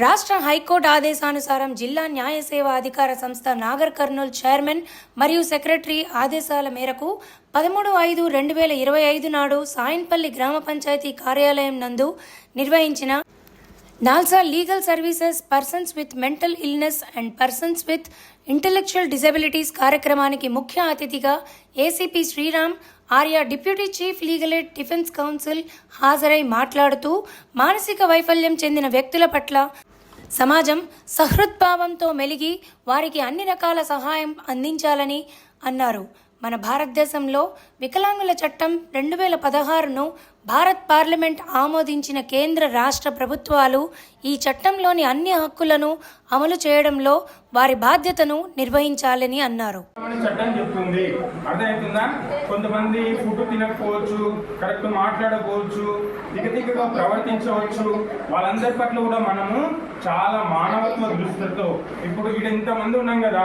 రాష్ట్ర హైకోర్టు ఆదేశానుసారం జిల్లా న్యాయ సేవా అధికార సంస్థ నాగర్ కర్నూల్ చైర్మన్ మరియు సెక్రటరీ ఆదేశాల మేరకు పదమూడు ఐదు రెండు వేల ఇరవై ఐదు నాడు సాయిన్పల్లి గ్రామ పంచాయతీ కార్యాలయం నందు నిర్వహించిన NALSA legal services persons with mental illness and persons with intellectual disabilities కార్యక్రమానికి ముఖ్య అతిథిగా ACP Sriram Arya deputy chief legal aid defence counsel హాజరై మాట్లాడుతూ మానసిక వైఫల్యం చెందిన వ్యక్తుల పట్ల సమాజం సహృద్భావంతో మెలిగి వారికి అన్ని రకాల సహాయం అందించాలని అన్నారు. మన భారతదేశంలో వికలాంగుల చట్టం రెండు వేల పదహారును భారత్ పార్లమెంట్ ఆమోదించిన కేంద్ర రాష్ట్ర ప్రభుత్వాలు ఈ చట్టంలోని అన్ని హక్కులను అమలు చేయడంలో వారి బాధ్యతను నిర్వహించాలని అన్నారు. చట్టం చెప్తుంది. అర్థమవుతుందా? కొంతమంది ఫుడ్ తినకపోవచ్చు కరెక్ట్ మాట్లాడకపోవచ్చు దిగదిగగా ప్రవర్తించవచ్చు. వాళ్ళందరి పట్ల కూడా మనము చాలా మానవత్వ దృష్టితో ఇప్పుడు ఇక్కడ ఇంతమంది ఉన్నాం కదా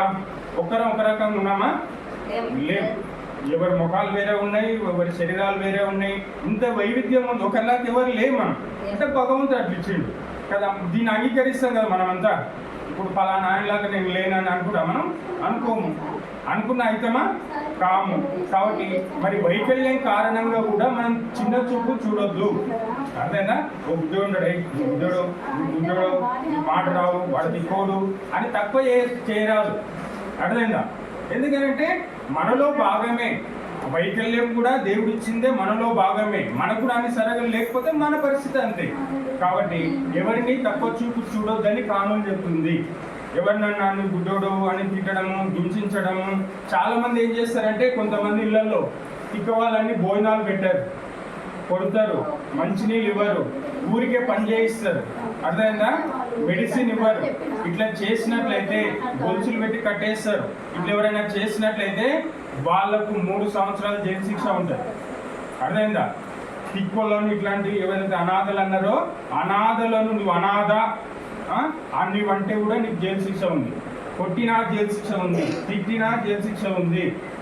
ఒకరం ఒక రకంగా ఉన్నామా? లేవు ఎవరి ముఖాలు వేరే ఉన్నాయి ఎవరి శరీరాలు వేరే ఉన్నాయి. ఇంత వైవిధ్యం ఉంది. ఒకరిలాగా ఎవరు లేవు మనం. అంటే భగవంతుడు అట్లా ఇచ్చిండు. కదా దీన్ని అంగీకరిస్తాం కదా మనమంతా. ఇప్పుడు ఫలానా ఆయనలాగా నేను లేనని అనుకుంటా మనం? అనుకోము. అనుకున్న అయితమా కాము. కాబట్టి మరి వైకల్యం కారణంగా కూడా మనం చిన్న చూపు చూడొద్దు. అర్థమైనా ఓ బుద్ధుడు ఉండడు మాట రావు వాడు తిక్కోడు అని తక్కువ చేయరాదు. అర్థమైందా? ఎందుకంటే మనలో భాగమే. వైకల్యం కూడా దేవుడు ఇచ్చిందే మనలో భాగమే. మనకు కూడా అన్ని సరగలు లేకపోతే మన పరిస్థితి అంతే. కాబట్టి ఎవరిని తక్కువ చూపు చూడొద్దని కానూన్ చెప్తుంది. ఎవరినన్నా నువ్వు గుడ్డోడు అని తిట్టడము హింసించడము చాలామంది ఏం చేస్తారంటే కొంతమంది ఇళ్ళలో తిక్క వాళ్ళని భోజనాలు పెట్టారు. కొడతారు. మంచినీళ్ళు ఇవ్వరు. ఊరికే పని చేయిస్తారు. అర్థమైందా? మెడిసిన్ ఇవ్వరు. ఇట్లా చేసినట్లయితే గొలుసులు పెట్టి కట్టేస్తారు. ఇట్లా ఎవరైనా చేసినట్లయితే వాళ్ళకు మూడు సంవత్సరాలు జైలు శిక్ష ఉంటుంది. అర్థమైందా? తిక్కులను ఇట్లాంటివి ఎవరైతే అనాథలు అన్నారో అనాథలను నువ్వు అనాథ అన్ని వంటే కూడా నీకు జైలు శిక్ష ఉంది. కొట్టినా జైలు శిక్ష ఉంది. తిట్టినా జైలు శిక్ష ఉంది.